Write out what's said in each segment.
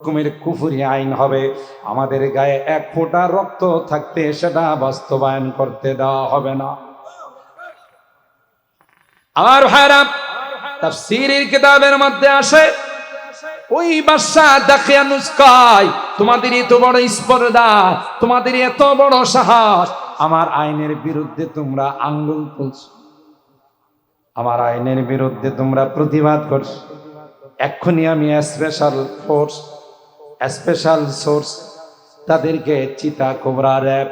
রকমের কুফুরি আইন হবে। আমাদের গায়ে এক ফোঁটা রক্ত থাকতে সেটা বাস্তবায়ন করতে দেওয়া হবে না। আমার ভাইরা তাফসীরের কিতাবের মধ্যে আসে, ওই বাদশা দেখিয়া নুস্কায় তোমাদের এত বড় স্পর্ধা, তোমাদের এত বড় সাহস, আমার আইনের বিরুদ্ধে তোমরা আঙ্গুল তুলছো। আমার আইনের বিরুদ্ধে তোমরা প্রতিবাদ করছ। এক্ষুনি আমি স্পেশাল ফোর্স স্পেশাল সোর্স তাদেরকে চিতা কোবরা র্যাব,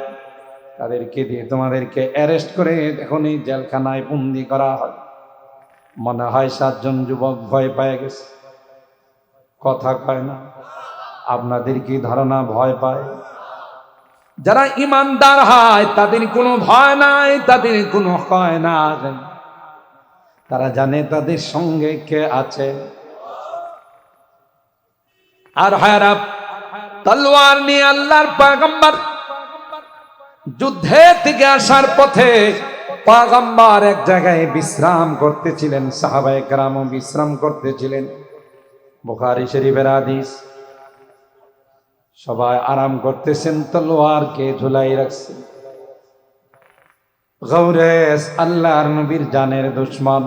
তাদেরকে দিয়ে তোমাদেরকে অ্যারেস্ট করে এখনই জেলখানায় বন্দি করা হয়। মনে হয় সাতজন যুবক ভয় পেয়ে গেছে। কথা কয় না, আপনাদের কি ধারণা ভয় পায়? যারা ইমানদার হয়, তাদের কোনো ভয় নাই, তাদের কোনো হয় না তারা জানে তাদের সঙ্গে কে আছে। আর হায়রা তলোয়ার নিয়ে আল্লাহর পাগম্বর যুদ্ধে থেকে আসার পথে পাগম্বর এক জায়গায় বিশ্রাম করতেছিলেন, সাহাবায়ে কেরামও বিশ্রাম করতেছিলেন। বুখারী শরীফের হাদিস, সবাই আরাম করতেছেন, তলোয়ারকে ঝুলাই রাখছে। গৌরেস আল্লাহর নবীর জানের দুশ্মন।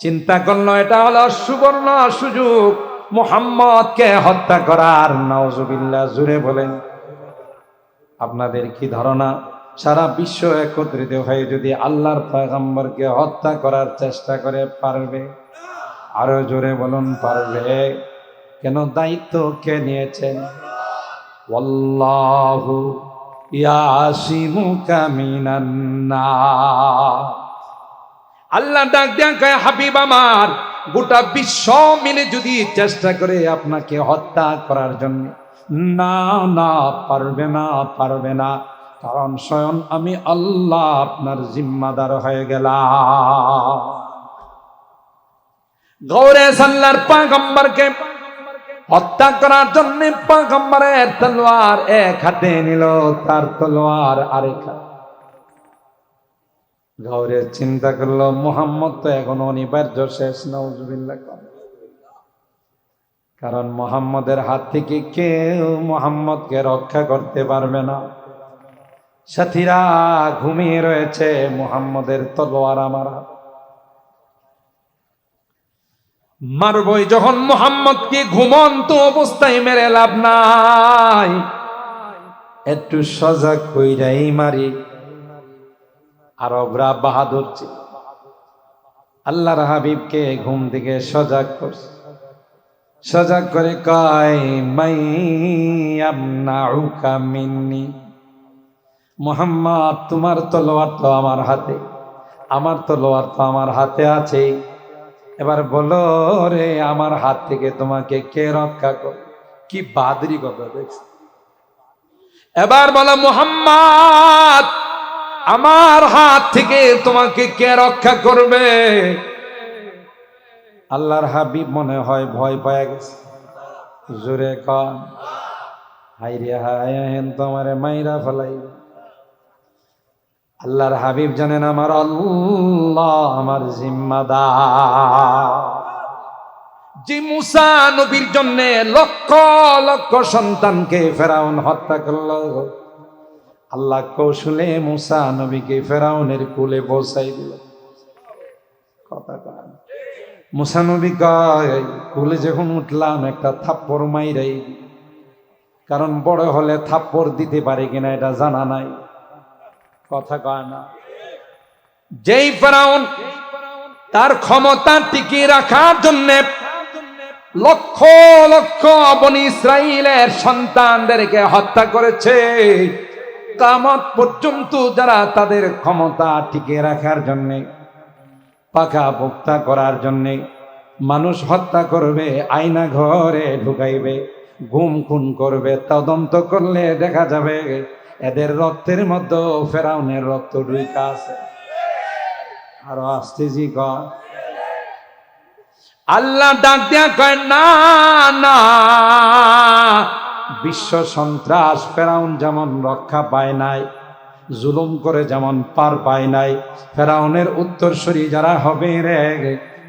চিন্তা করল, এটা হলো সুবর্ণ সুযোগ। মোহাম্মদকে হত্যা করার নওজুবিল্লাহ জুড়ে বলেন। আপনাদের কি ধারণা? সারা বিশ্ব একত্রিত হয়ে যদি আল্লাহর পয়গম্বরকে হত্যা করার চেষ্টা করে, পারবে? আরও জোরে বলুন, পারবে। কেন দায়িত্ব কে নিয়েছেন? নার আল্লাহ ডাক দেয়া হাবিব আমার গোটা বিশ্ব মিলে যদি চেষ্টা করে আপনাকে হত্যা করার জন্য। না না, পারবে না পারবে না। কারণ স্বয়ং আমি আল্লাহ আপনার জিম্মাদার হয়ে গেলাম। গৌরে সাল্লার পাগম্বরকে হত্যা করার জন্য পাগম্বরের তলোয়ার এক হাতে নিল, তার তলোয়ার আরেক হাতে। গৌরে চিন্তা করল, মোহাম্মদ তো এখন অনিবার্য, শেষ নজবিল্লা কারণ মোহাম্মদের হাত থেকে কেউ মোহাম্মদকে রক্ষা করতে পারবে না। সাথীরা ঘুমিয়ে রয়েছে, মোহাম্মদের তলোয়ার আমার। মারবই যখন মোহাম্মদকে ঘুমন্ত অবস্থায় মেরে লাভ নাই, একটু সজাগ কইরাই মারি। আরবরা বাহাদুর ছিল। আল্লাহর হাবিবকে ঘুম থেকে সজাগ করছে। সজাগ করে কয়, মাই আমনাউকা মিন্নি। মোহাম্মদ, তোমার তলোয়ার তো আমার হাতে। আমার তলোয়ার তো আমার হাতে আছে। এবার বলো রে, আমার হাত থেকে তোমাকে কে রক্ষা কর কি বাদরি কথা দেখছি। এবার বলো, মোহাম্মদ আমার হাত থেকে তোমাকে কে রক্ষা করবে? আল্লাহর হাবিব মনে হয় ভয় পায় গেছে। জোরে কন। হাই রে হাই হেন মাইরা ফেলাই। আল্লাহর হাবিব জানেন আমার আল্লাহ আমার জিম্মাদার। যে মুসা নবীর জন্য লক্ষ লক্ষ সন্তানকে ফেরাউন হত্যা করল। আল্লাহ কৌশলে মুসা নবীকে ফেরাউনের কুলে বসাই দিল। কথা কয় মুসা নবী কয়, কুলে যখন উঠলাম, একটা থাপ্পড় মাইরাই কারণ বড় হলে থাপ্পড় দিতে পারে কিনা এটা জানা নাই। কথা কয় না। যেই ফেরাউন তার ক্ষমতা টিকিয়ে রাখার জন্য লক্ষ লক্ষ বনি ইসরায়েলের সন্তানদেরকে হত্যা করেছে। কামত পর্যন্ত যারা তাদের ক্ষমতা টিকে রাখার জন্যে পাকা পোক্তা করার জন্যে, মানুষ হত্যা করবে, আয়না ঘরে ঢুকাইবে গুম খুন করবে, তদন্ত করলে দেখা যাবে এদের রক্তের মধ্যে ফেরাউনের রক্ত ঢুইকা আছে। আরও আসতে জি আল্লাহ ডাক দেয়া কয়, না না বিশ্ব সন্ত্রাস ফেরাউন যেমন রক্ষা পায় নাই, জুলুম করে যেমন পার পায় নাই, ফেরাউনের উত্তরসূরি যারা হবে রে,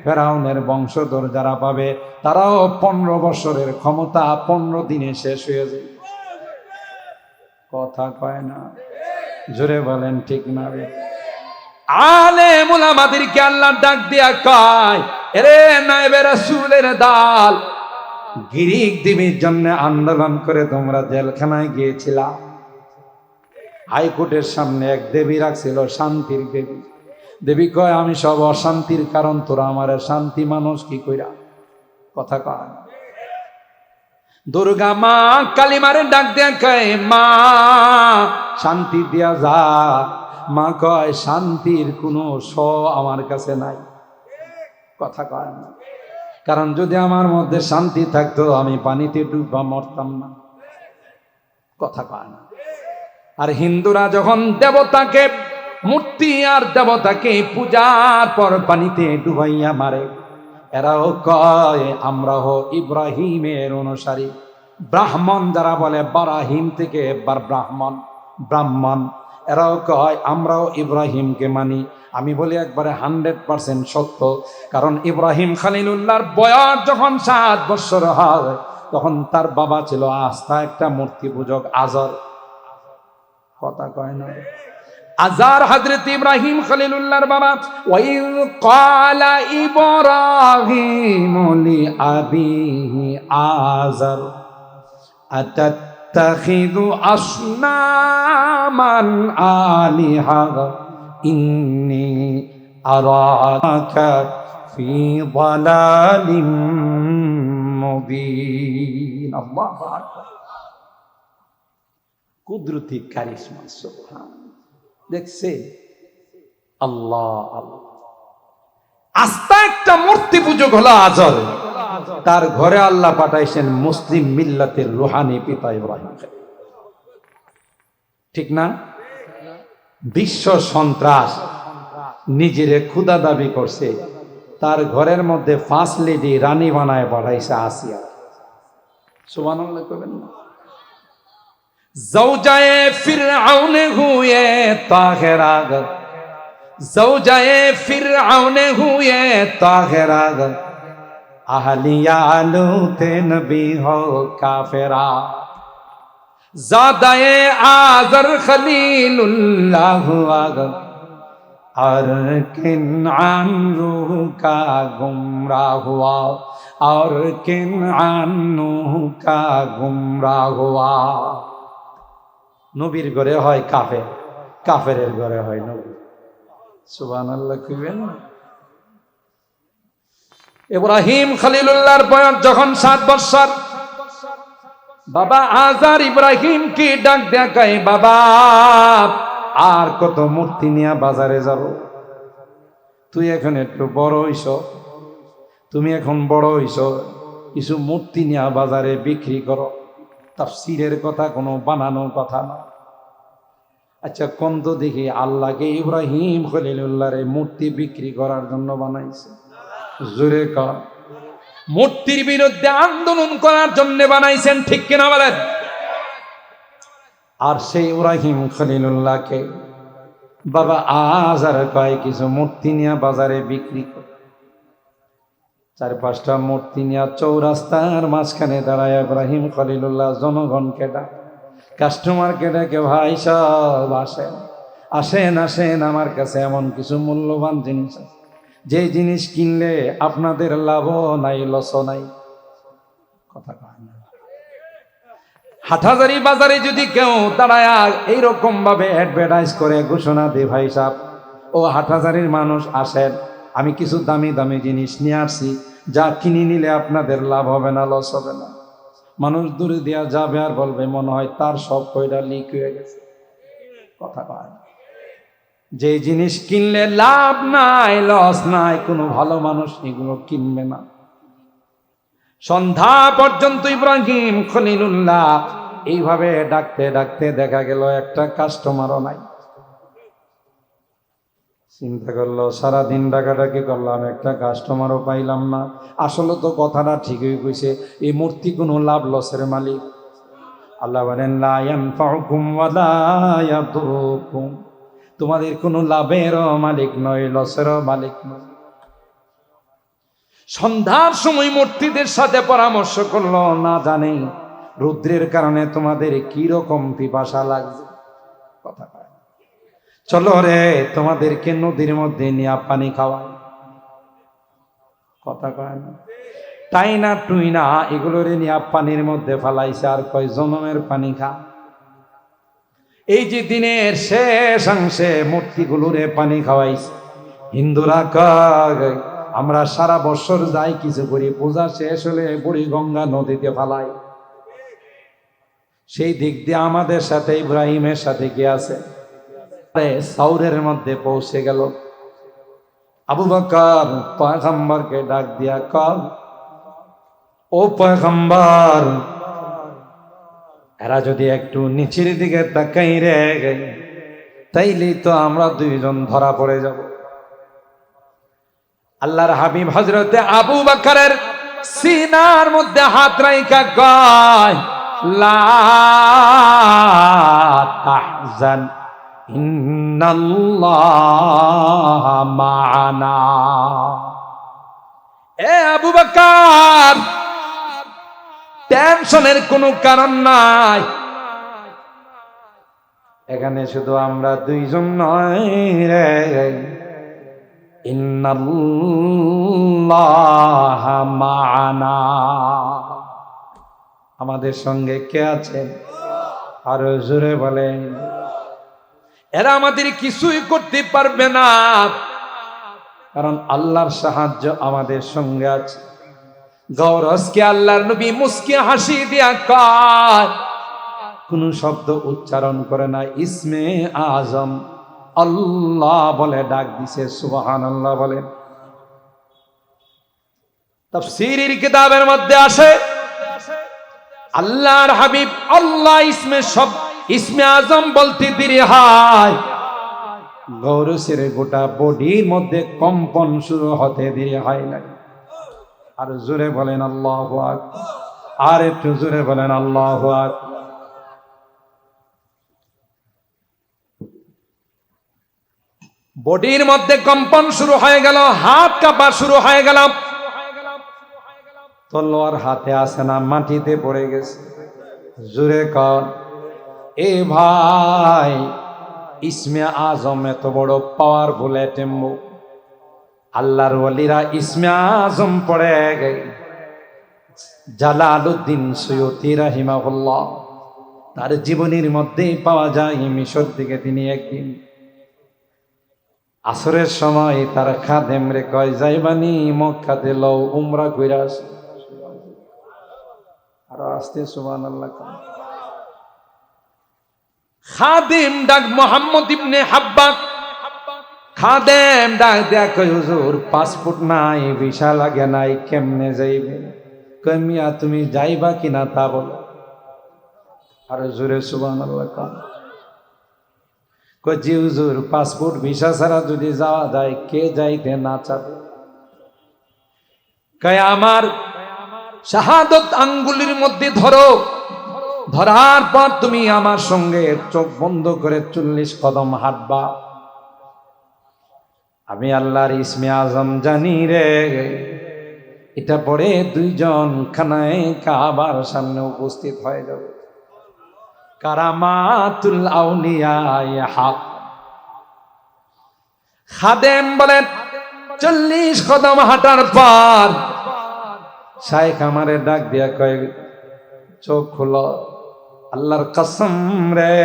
ফেরাউনের বংশধর যারা পাবে, তারাও পনেরো বছরের ক্ষমতা পনেরো দিনে শেষ হয়ে যায় কথা কয় না, জোরে বলেন ঠিক না রে। আলে মুলামাদেরকে আল্লাহ ডাক দিয়া কয়, এরে নাইবে রাসূলের দাল গিরিক দেবীর জন্য আন্দোলন করে তোমরা জেলখানায় গিয়েছিলা। হাইকোর্টের সামনে এক দেবী রাখছিল, শান্তির দেবী। দেবী কয়, আমি সব অশান্তির কারণ, তোরা আমার শান্তি মানুষ কি কইরা? কথা কয়। দুর্গা মা কালিমারে ডাক দেয়া কয়, মা, শান্তি দিয়া যা। মা কয়, শান্তির কোনো স আমার কাছে নাই। কথা কয় না। কারণ যদি আমার মধ্যে শান্তি থাকতো, আমি পানিতে ডুববা মরতাম না। কথা কয় না। আর হিন্দুরা যখন দেবতাকে, মূর্তি আর দেবতাকে পূজার পর পানিতে ডুবাইয়া মারে, এরাও কয়, আমরা হো ইব্রাহিমের অনুসারী। ব্রাহ্মণ যারা বলে, বারাহিম থেকে বার ব্রাহ্মণ ব্রাহ্মণ। এরাও কয়, আমরাও ইব্রাহিমকে মানি। আমি বলি একবারে হান্ড্রেড পার্সেন্ট সত্য। কারণ ইব্রাহিম খালিলুল্লাহর বয়স যখন সাত বৎসর হয়, তখন তার বাবা ছিল আস্থা, একটা মূর্তি পূজক, আজর। কথা কয় না। আজার হযরত ইব্রাহিম খলিলুল্লাহর বাবা ওয়াইদ ক্বালা ইব্রাহিম লি আবিহি আজার, আতাত্তাখিযু আসনামান আলিহা? ইন্নী আরাকা ফি ضلالٍ মুবিন আল্লাহু আকবার কুদরতি কারিশমা সুবহান দেখছে আল্লাহ আল্লাহ আস্থা একটা মূর্তি পূজক হলো আজর তার ঘরে আল্লাহ পাঠাইছেন মুসলিম মিল্লাতের রুহানি পিতা ইব্রাহিম ঠিক না বিশ্ব সন্ত্রাস নিজের ক্ষুদা দাবি করছে। তার ঘরের মধ্যে ফাঁস লেডি রানী বানায় বাড়াইছে আসিয়া। সুবান করবেন না। জৌজায়ে ফির আউনে হুয়ে তাহেরাগ। জৌজায়ে ফির আউনে হুয়ে তাহেরাগ। আহলিয়া লুতে নবী হো কাফেরা। জাদায়ে আজর খলিলুল্লাহ আগম আর কিন আন রুহ কা গুমরা হুয়া আর কিন আন নূহ কা গুমরা হুয়া নবীর ঘরে হয় কাফের কাফেরের ঘরে হয় নবী সুবহানাল্লাহ কইবেন না। ইব্রাহিম খলিলুল্লাহর বয়স যখন সাত বছর বাবা, আজার ইব্রাহিম কি ডাক দেখায় বাবা, আর কত মূর্তি নিয়ে বাজারে যাব? তুই এখন একটু বড় হইছ তুমি এখন বড় হইছ কিছু মূর্তি নিয়ে বাজারে বিক্রি করো। তাফসিরের কথা, কোনো বানানো কথা না। আচ্ছা কোন তো দেখি আল্লাহকে ইব্রাহিম খলিলুল্লাহর মূর্তি বিক্রি করার জন্য বানাইছে। জোরে কর। মূর্তির বিরুদ্ধে আন্দোলন করার জন্য বানাইছেন, ঠিক কিনা বলেন? আর সেই ইব্রাহিম খলিলুল্লাহকে, বাবা, আজ আর কয় কিছু মূর্তি নিয়ে বাজারে বিক্রি কর। চার পাঁচটা মূর্তি নিয়ে চৌরাস্তার মাঝখানে দাঁড়ায় ইব্রাহিম খলিলুল্লাহ জনগণকে ডাক। কাস্টমারকে ডেকে, ভাই, সব আসেন। আসেন আসেন, আমার কাছে এমন কিছু মূল্যবান জিনিস আছে। যে জিনিস কিনলে আপনাদের লাভও নাই, লসও নাই। কথা হাটহাজারি বাজারে যদি কেউ দাঁড়ায় এইরকম ভাবে অ্যাডভার্টাইজ করে, ঘোষণা দে ভাই সাহ ও হাটহাজারির মানুষ আসেন, আমি কিছু দামি দামি জিনিস নিয়ে আসছি, যা কিনে নিলে আপনাদের লাভ হবে না, লস হবে না। মানুষ দূরে দেওয়া যাবে আর বলবে, মনে হয় তার সব কয়টা লিক হয়ে গেছে। কথা কয়। যে জিনিস কিনলে লাভ নাই লস নাই, কোনো ভালো মানুষ এগুলো কিনবে না। সন্ধ্যা পর্যন্ত ইব্রাহিম খলিলুল্লাহ এইভাবে ডাকতে ডাকতে দেখা গেল একটা কাস্টমারও নাই। চিন্তা করল, সারাদিন ডাকাডাকি করলাম একটা কাস্টমারও পাইলাম না। আসলে তো কথাটা ঠিকই কইছে, এই মূর্তি কোনো লাভ লসের মালিক। আল্লাহ বলেন, লা ইয়ানফাউকুম ওয়ালা ইয়াদুরুকুম। তোমাদের কোনো লাভেরও মালিক নয়, লসেরও মালিক নয়। সন্ধ্যার সময় মূর্তিদের সাথে পরামর্শ করল, না জানি, রুদ্রের কারণে তোমাদের কি রকম পিপাসা লাগছে। কথা চলো রে, তোমাদেরকে নদীর মধ্যে নিয়ে পানি খাওয়াই। কথা কয় না। তাই না টুই না এগুলোর নিয়ে পানির মধ্যে ফালাইছে, আর কয় জনমের পানি খা। এই যে দিনের শেষ অংশে মূর্তিগুলোরে পানি খাওয়াইছে। হিন্দুরা আমরা সারা বছর যাই কিছু করি, পূজা শেষ হলে বুড়ি গঙ্গা নদীতে ফালাই। সেই দিক দিয়ে আমাদের সাথে, ইব্রাহিমের সাথে কি আছে? সাউরের মধ্যে পৌঁছে গেল। আবু বকর পয়গম্বরকে ডাক দিয়া কর ও পয়গম্বর এরা যদি একটু নিচের দিকে তাকাই রে তাইলেই তো আমরা দুইজন ধরা পড়ে যাব। আল্লাহর হাবিব হজরতে আবু বকরের সিনার মধ্যে হাত রাইকা কয়, লা মা'ানা। এ আবু বকর টেনশনের কোনো কারণ নাই। এখানে শুধু আমরা দুইজন নয় রে। আমাদের সঙ্গে কে আছেন? আরও জোরে বলেন। এরা আমাদের কিছুই করতে পারবে না। কারণ আল্লাহর সাহায্য আমাদের সঙ্গে আছে। গৌরসকে আল্লাহর নবী মুসকে হাসি দিয়া কয়, কোন শব্দ উচ্চারণ করে না, ইসমে আজম। আল্লাহ বলে, ডাক দিছে সুবহান আল্লাহ বলেন তাফসীরের কিতাবের মধ্যে আসে, আল্লাহর হাবিব, আল্লাহ ইসমে সব, ইসমে আজম বলতে দিরে হয়। গৌরসের গোটা বডির মধ্যে কম্পন শুরু হতে দিরে হয় না আর জোরে বলেন আল্লাহ আর একটু জোরে বলেন আল্লাহ বডির মধ্যে কম্পন শুরু হয়ে গেল, হাত কাঁপা শুরু হয়ে গেল। তলোয়ার হাতে আসে না, মাটিতে পড়ে গেছে। জোরে কর এ ভাই, ইসমে আজম এত বড় পাওয়ারফুল এটেম্বু আল্লাহর ওয়ালিরা ইসমে আজম পড়ে জালালউদ্দিন সৈয়দি রাহিমাহুল্লাহ, তার জীবনীর মধ্যেই পাওয়া যায় মিশর থেকে তিনি একদিন। আসরের সময় তার খাদেম রে কয় যাইবানি মক্কাতে লও, উমরা কইরা আসে। আর আসতে সুবান আল্লাহ খাদিম ডাক মোহাম্মদ ইবনে হাব্বাক খাদেম ডাক দেখ হুজুর পাসপোর্ট নাই ভিসা লাগে নাই, কেমনে যাইবে? কমিয়া তুমি যাইবা কিনা তা বলো। আর জোরে সুবান জি হুজুর পাসপোর্ট ভিসা ছাড়া যদি যাওয়া যায়, কে যাইতে না চাবে? কয়, আমার শাহাদত আঙ্গুলির মধ্যে ধরো। ধরার পর তুমি আমার সঙ্গে চোখ বন্ধ করে চল্লিশ কদম হাঁটবা। আমি আল্লাহর ইসমে আজম জানি রে। এটা পরে দুইজন খানায় কাবার সামনে উপস্থিত হয়ে যাবে কারামাতুল আউলিয়ায় হাক। খাদেম বলেন, চল্লিশ কদম হাঁটার পর শাইখ আমারে ডাক দিয়া কয়, চোখ খুল, আল্লাহর কসম রে।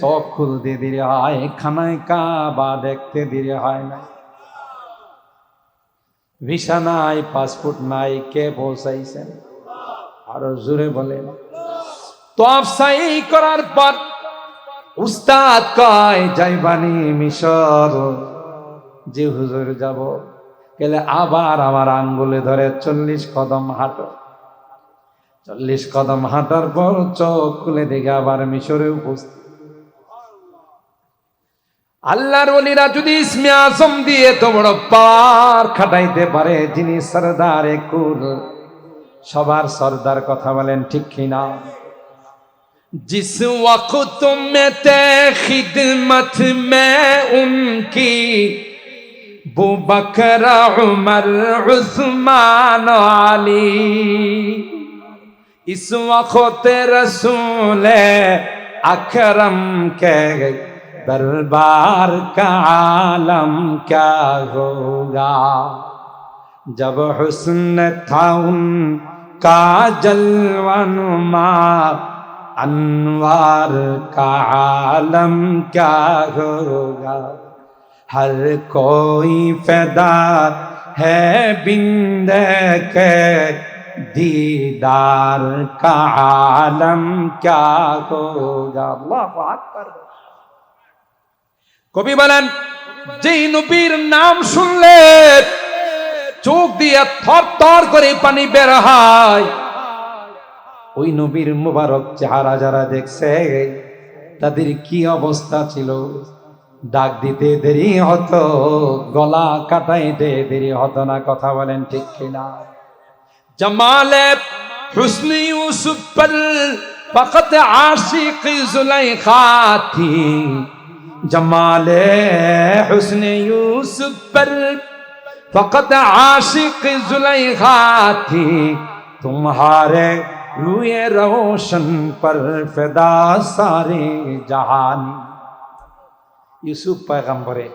চোখ খুলতে দিলে হয়, খানায় কাবা দেখতে দিলে হয় না। ভিসা নাই পাসপোর্ট নাই, কে পৌঁছাইছেন আরও জোরে বলেন। তফসাই করার পর উস্তাদ কয়, যাইবানি মিশর, যে হুজুর যাব, গেলে আবার আমার আঙ্গুলে ধরে চল্লিশ কদম হাঁটো। চল্লিশ কদম হাঁটার পর চোখ খুলে দেখে আবার মিশরে উপস্থিত। আল্লাহর ওলিরা যদি ইসমে আসম দিয়ে তো বড় পার খাটাইতে পারে যিনি সরদার কুল সবার সর্দার কথা বলেন ঠিক কিনা जिस वक्त में ते खिदमत में उनकी বু বকর উমর উসমান আলী इस वक्त रसूल अकरम के بربار کا عالم کیا ہوگا جب حسن تھا ان کا جلوہ نما انوار کا عالم کیا ہوگا ہر کوئی فدا ہے بند کے دیدار کا عالم کیا ہوگا اللہ بات پر কবি বলেন যেই নবীর নাম শুনলে চোখ দিয়ে থর থর করে পানি বের হয়। ওই নবীর মুবারক চেহারা যারা দেখছে, তাদের কি অবস্থা ছিল? ডাক দিতে দেরি হতো, গলা কাটাইতে দেরি হতো না, কথা বলেন ঠিক কিনা? জামালে হুসনি ইউসুফ ফকত আশিক জুলাইখা جمال حسن یوسف پر فقط عاشق زلیخا تھی, تمہارے روئے روشن پر فدا سارے جہان ইউসুফ পায়গাম্বরে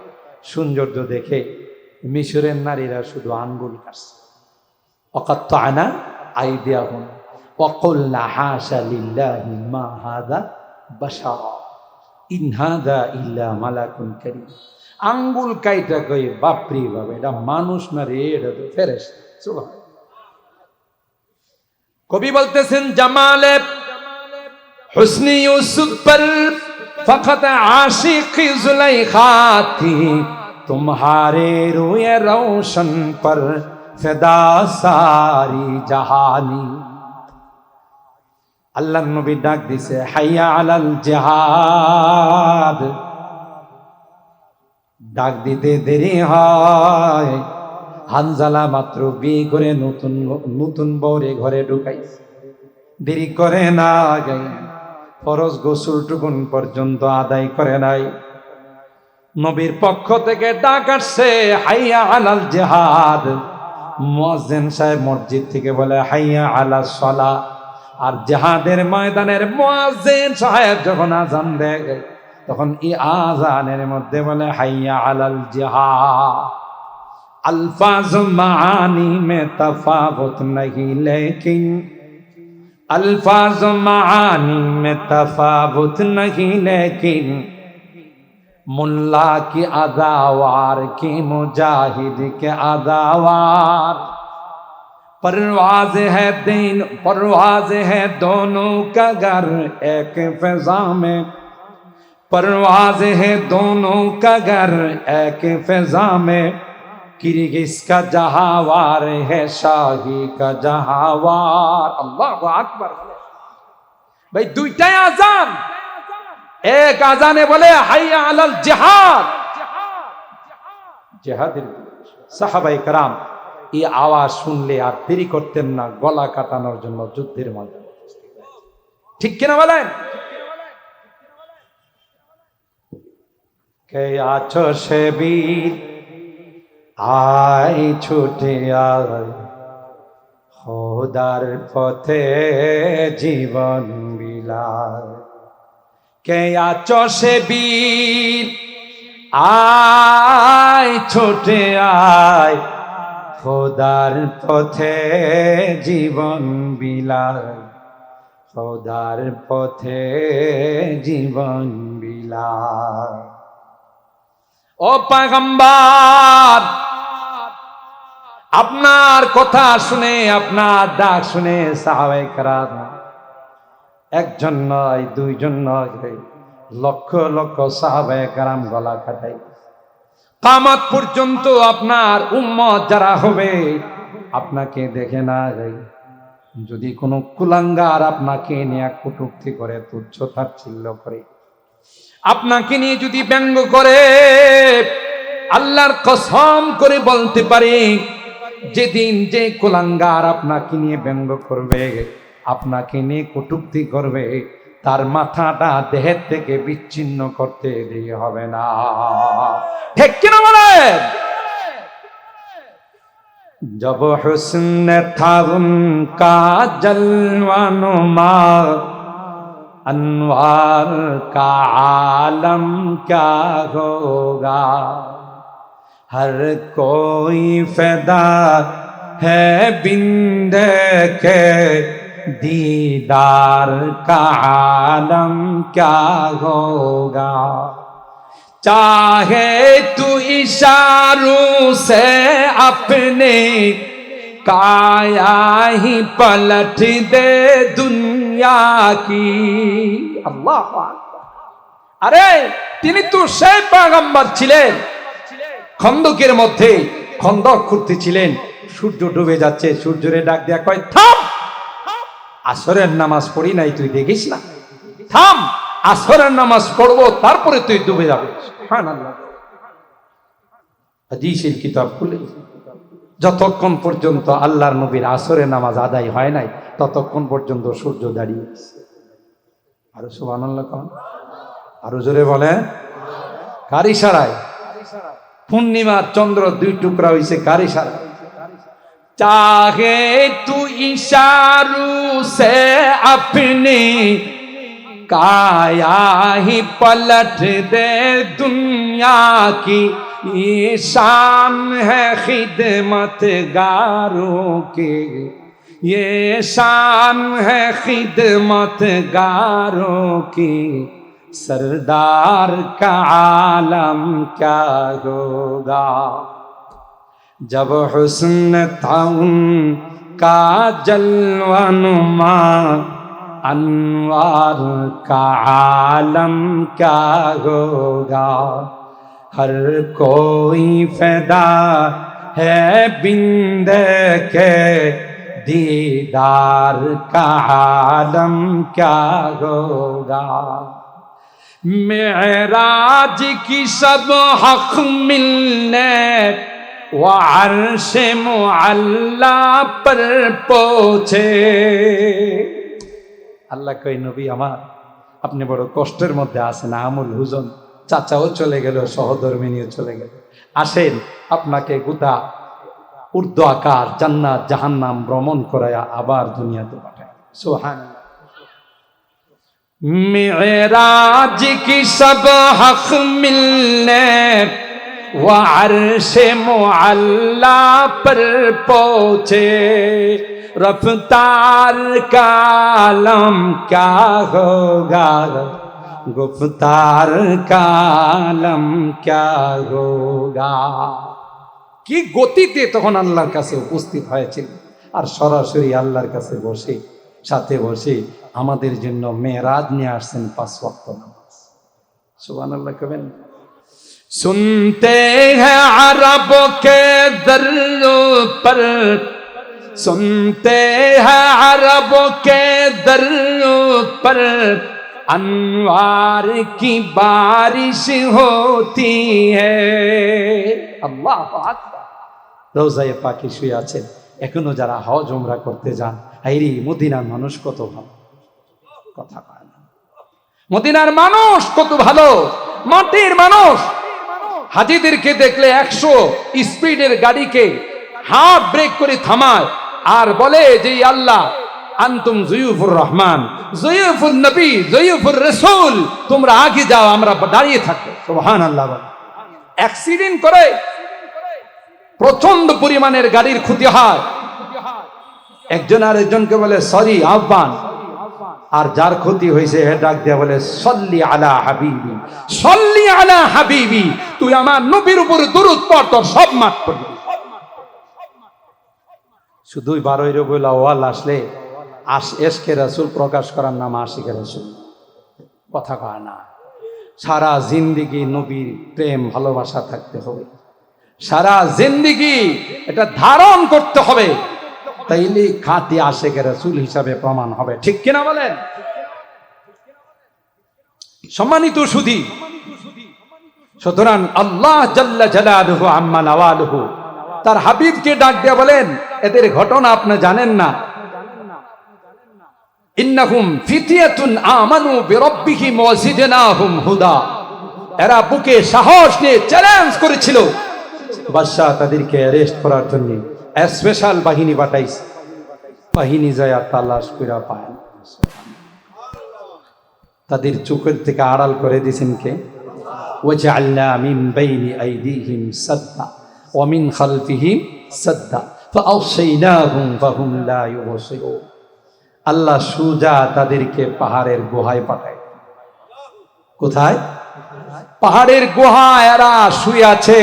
সৌন্দর্য দেখে মিশরের নারীরা শুধু আঙ্গুল কাটছে অকাত্ত আনা আই দেয়া হন অকল্লা হাসা লিল্লাহি মা হাদা বাসারা ইনহাদা ইল্লা মালাকুন কারি আঙ্গুল কাইটা কয়ে বাপরি বাবা, এটা মানুষ না রে, এটা তো ফেরেস কবি বলতেছেন, জামালে হুসনি ইউসুফ পর ফকত আশিক জুলাইখা থি রুয়ে পর ফেদা সারি জাহানি। আল্লাহ নবী ডাক দিছে, হাইয়া আলাল জেহাদ। ডাক দিতে দেরি হয়। হানজালা মাত্র বিয়ে করে নতুন নতুন বউরে ঘরে ঢুকাইছে। দেরি করে না গাই। ফরজ গোসল টুকুন পর্যন্ত আদায় করে নাই। নবীর পক্ষ থেকে ডাক আসছে, হাইয়া আলাল জেহাদ। মুয়াজ্জিন সাহেব মসজিদ থেকে বলে, হাইয়া আলা সলা আর জাহাদের ময়দানের মোয়াজ্জিন সাহেব যখন আজান দেয়, তখন ই আজানের মধ্যে বলে, হাইয়া আলাল জাহা আলফাজ মানি মে তফাবত নাহি, লেকিন আলফাজ মানি মে তফাবত নাহি, লেকিন মোল্লা কি আদাওয়ার কি মুজাহিদ কে আদাওয়ার। پرواز ہے دین، پرواز ہے دونوں کا گھر ایک فضا میں۔ پرواز ہے دونوں کا گھر ایک فضا میں۔ کرگس کا جہاوار ہے، شاہی کا جہاوار۔ اللہ اکبر۔ بھائی دوٹے آزان ایک آزانے بولے، حی علی الجہاد۔ جہاد۔ صحابہ کرام۔ এই আওয়াজ শুনলে আর দেরি করতেন না, গলা কাটানোর জন্য যুদ্ধের ময়দান ঠিক কিনা বলেন? কে আছো সে বীর? আয় ছুটে আয়। খোদার পথে জীবন বিলায়। কে আছো সে বীর? আয় ছোটে আয়। খোদার পথে জীবন বিলায়। খোদার পথে জীবন বিলায়। ও পাগম্বার আপনার কথা শুনে, আপনার ডাক শুনে সাহাবাই খারাপ একজন নয়, দুইজন নয়, লক্ষ লক্ষ সাহাবায়ে কারাম গলা কাটাই কামাত পর্যন্ত আপনার উম্মত যারা হবে, আপনাকে দেখে না যদি কোনো কুলাঙ্গার আপনাকে নিয়ে কটুক্তি করে তুচ্ছ তাচ্ছিল্য করে, আপনাকে নিয়ে যদি ব্যঙ্গ করে, আল্লাহর কসম করে বলতে পারে, যেদিন যে কুলাঙ্গার আপনাকে নিয়ে ব্যঙ্গ করবে, আপনাকে নিয়ে কটুক্তি করবে তার মাথাটা দেহের থেকে বিচ্ছিন্ন করতে দিয়ে হবে না। ঠিক কিনা বলে জব হুসন থারুন কাজলানো মা انوار কালম عالم হর কই ہر کوئی কে दीदार का आलम क्या होगा चाहे तू इशारों से अपने काया ही पलट दे दुनिया की আল্লাহ আরে তিনি তো সেই পাগম্বর ছিলেন খন্দকের মধ্যে খন্দক করতে ছিলেন সূর্য ডুবে যাচ্ছে সূর্যরে ডাক দেয়া কয় থাম আসরের নামাজ পড়ি নাই, তুই দেখিস না। থাম, আসরের নামাজ পড়ব, তারপরে তুই ডুবে যাবে। হাদিসের কিতাব খুলে। যতক্ষণ পর্যন্ত আল্লাহর নবীর আসরের নামাজ আদায় হয় নাই, ততক্ষণ পর্যন্ত সূর্য দাঁড়িয়ে। আরও কন। আরও জোরে বলে কার ইশারায় পূর্ণিমার চন্দ্র দুই টুকরা হইছে কার ইশারায় चाहे اشاروں سے اپنی کایا ہی پلٹ دے دنیا کی یہ شان ہے خدمت گاروں کی یہ شان ہے خدمت گاروں کی سردار کا عالم کیا ہوگا جب حسن تھا ان کا جلوہ نما انوار کا عالم کیا ہوگا؟ ہر کوئی فدا ہے بند کے دیدار کا عالم کیا ہوگا؟ معراج کی سب حق ملنے عرش معلا পর পৌঁছে। আল্লাহ কই নবী আমার, আপনি বড় কষ্টের মধ্যে আছেন, আমুল হুজন চাচাও চলে গেল, সহধর্মিনীও চলে গেল। আসেন, আপনাকে গুদা উর্দু আকার, জান্নাত, জাহান্নাম ভ্রমণ করায়া আবার দুনিয়াতে পাঠায় সোহান মেরাজ কি সব হক মিলনে वो अर्श मुअल्ला पर पहुँचे रफ्तार का आलम क्या होगा गुफ्तार का आलम क्या होगा কি গতিতে তখন আল্লাহর কাছে উপস্থিত হয়েছিল আর সরাসরি আল্লাহর কাছে বসে সাথে বসে আমাদের জন্য মেয়েরাজ নিয়ে আসছেন পাঁচ ওয়াক্ত নামাজ সুবান আল্লাহ কবেন सुनते हैं अरब के दर्रों पर सुनते हैं अरब के दर्रों पर अनवार की बारिश होती है अल्लाह আকবার রোজায় পাখি শুয়ে আছেন এখনো যারা হজ উমরা করতে যান হাইরি মদিনার মানুষ কত ভালো কথা কয় না মদিনার মানুষ কত ভালো মাটির মানুষ হাজিদেরকে দেখলে একশো স্পিডের গাড়িকে হাফ ব্রেক করে থামায় আর বলে যে আল্লাহ, আন্তুম জয়ুফুর রহমান জয়ুফুর নবী, জয়ুফুর রসুল, তোমরা আগে যাও, আমরা দাঁড়িয়ে থাকব। সুবহান আল্লাহ অ্যাক্সিডেন্ট করে প্রচণ্ড পরিমাণের গাড়ির ক্ষতি হয়। একজন আর একজনকে বলে, সরি আহ্বান আর যার ক্ষতি হয়েছে হে ডাক দিয়া বলে সল্লি আলা হাবিবি। সল্লি আলা হাবিবি। তুই আমার নবীর উপর দরুদ পড় তোর সব মাঠ করবি শুধুই বারোই রবিউল আওয়াল আসলে আশ এসকে রাসুল প্রকাশ করার নাম আশিকে রাসুল। কথা কয় না। সারা জিন্দিগি নবীর প্রেম ভালোবাসা থাকতে হবে। সারা জিন্দিগি এটা ধারণ করতে হবে। তাইলে খাতি আশেকের রাসূল হিসাবে প্রমাণ হবে। ঠিক কিনা বলেন? সম্মানিত সুধী, সুতরাং আল্লাহ জাল্লা জালালুহু আম্মা নওয়ালুহু তার হাবিবকে ডাক দিয়ে বলেন, এদের ঘটনা আপনি জানেন না? ইন্নাহুম ফিতিয়াতুন আমানু বিরাব্বিহিম ওয়া জিদনাহুম হুদা। এরা বুকে সাহস নিয়ে চ্যালেঞ্জ করেছিল। বাদশাহ তাদেরকে অ্যারেস্ট করার জন্য। স্পেশাল বাহিনী পাঠাইছে বাহিনী যায় তালাশ কইরা পায় না। তাদের চোখের থেকে আড়াল করে দিয়েছেন কে وجعلنا من بين أيديهم سدا ومن خلفهم سدا فأغشيناهم فهم لا يبصرون আল্লাহ সুজা তাদেরকে পাহাড়ের গুহায় পাঠায় কোথায় পাহাড়ের গুহায় এরা শুয়ে আছে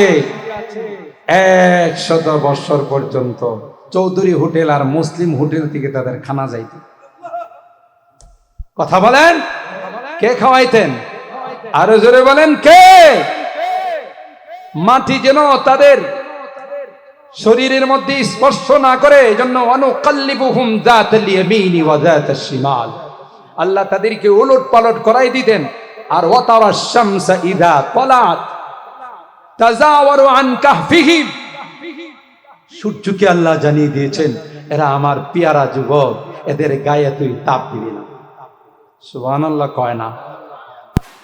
একশত বৎসর পর্যন্ত চৌধুরী হোটেল আর মুসলিম হোটেল থেকে তাদের খানা যাইত। কথা বলেন? কে খাওয়াইতেন? আরও জোরে বলেন, কে? মাটি যেন তাদের শরীরের মধ্যে স্পর্শ না করে, এজন্য অনুকাল্লিবুহুম জাতাল ইয়ামিনি ওয়া জাতাশ শিমাল। আল্লাহ তাদেরকে উলট পালট করাই দিতেন। আর ওয়াতারা শামসা ইদা তালাত। সূর্যকে আল্লাহ জানিয়ে দিয়েছেন এরা আমার পিয়ারা যুবক এদের গায়ে তুই তাপ দিবি না। সুবহানাল্লাহ কয় না।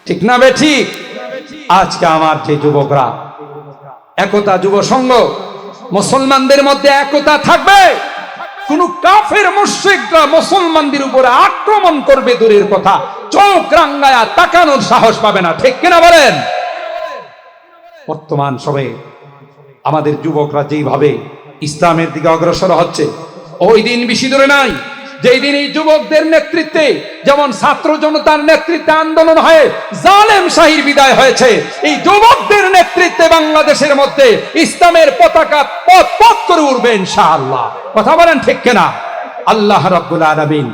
ঠিক না বে ঠিক? আজকে আমার যে যুবকরা একতা যুব সংঘ মুসলমানদের মধ্যে একতা থাকবে। কোন কাফের মুশ্রিকরা মুসলমানদের উপরে আক্রমণ করবে দূরের কথা চোখ রাঙ্গায়া তাকানোর সাহস পাবে না ঠিক কিনা বলেন? বর্তমান সময়ে আমাদের যুবকরা যেইভাবে ইসলামের দিকে অগ্রসর হচ্ছে, ওই দিন বেশি দূরে নাই। যেই দিন এই যুবকদের নেতৃত্বে যেমন ছাত্র জনতার নেতৃত্বে আন্দোলন হয়ে জালেম শাহির বিদায় হয়েছে, এই যুবকদের নেতৃত্বে বাংলাদেশের মধ্যে ইসলামের পতাকা পথ পথ করে উঠবে ইনশাআল্লাহ। কথা বলেন ঠিক কিনা? আল্লাহ রাব্বুল আলামিন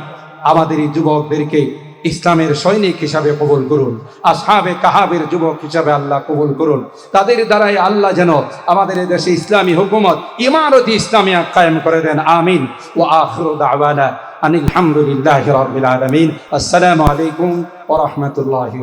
আমাদের এই যুবকদেরকে ইসলামের সৈনিক হিসাবে কবুল করুন। আসহাবে কাহাবের যুবক হিসাবে আল্লাহ কবুল করুন। তাদের দ্বারাই আল্লাহ যেন আমাদের দেশে ইসলামী হুকুমত, ইমারতি ইসলামিয়া কায়েম করে দেন। আমিন। ও আফরুদ্দাহ আসসালামু আলাইকুম ও রাহমাতুল্লাহি